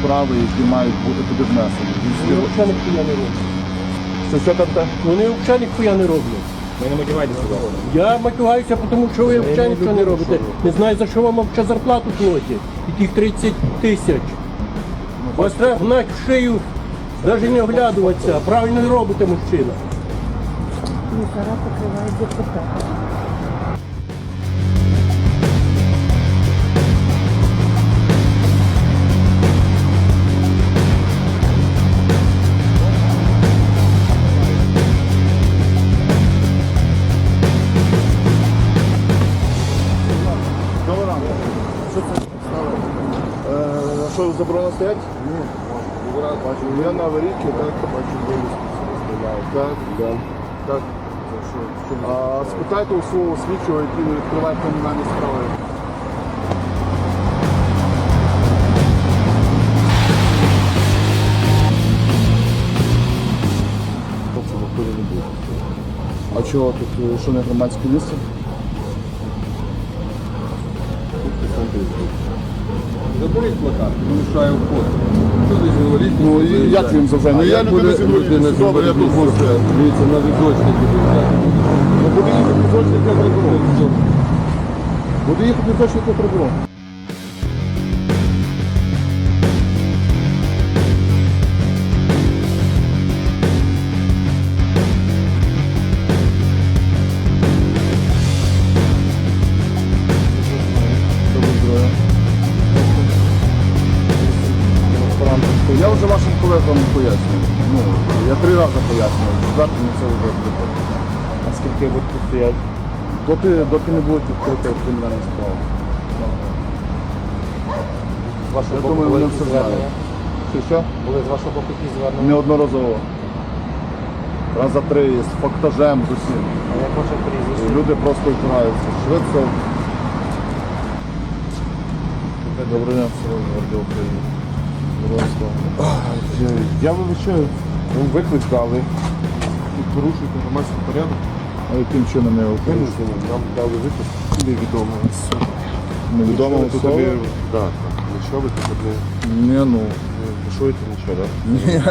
справи, які мають бути туди внесені. Вони взагалі ніхуя не роблять. Це що там те? Вони взагалі ніхуя не роблять. Ви не матюгайтеся. Я матюгаюся, тому що ви взагалі нічого не робите. Не знаю, за що вам взагалі зарплату платять. І тих 30 тисяч. Вас треба гнати в шию, навіть не оглядуватися. Правильно робите, мужчина. Мусора покриває депутата. Що, заборона стоять? Ні. Бачу, я на аварійці, так, бачу, вилізку. Так, да. так. А спитайте у свого слідчого, який відкриває кримінальні справи. А чого тут е, що не громадське місце? Заберіть плакат, мішає вход. Що десь інвалід? Ну і як він завжди? Ну я людина з інвалідністю, добре, я тут буду. Дивіться, на візочники. Ну буде їхати візочник для прибору. Буде їхати точно для прибору. Я вже вашим колегам пояснюю. Ну, я три рази пояснюю. Четвертий на це вже буде. А скільки будуть тут стоять? Доки, доки не будуть відкрити кримінальні справи. З вашого Я боку думаю, були вони якісь все звернення? знають. Що, що? Були з вашого боку якісь звернення? Неодноразово. Раз за три з фактажем, з усім. А як ваше прізвище? Люди просто впираються. Швидко. Добрий день, Сергій Гвардія України. Я вибачаю, ви виклик дали. І порушуєте громадський порядок. А яким чином я його нам дали виклик невідомо. Тут особа? да, так. Нічого ви тут не Ні, ну. не бушуєте нічого, так? Ні.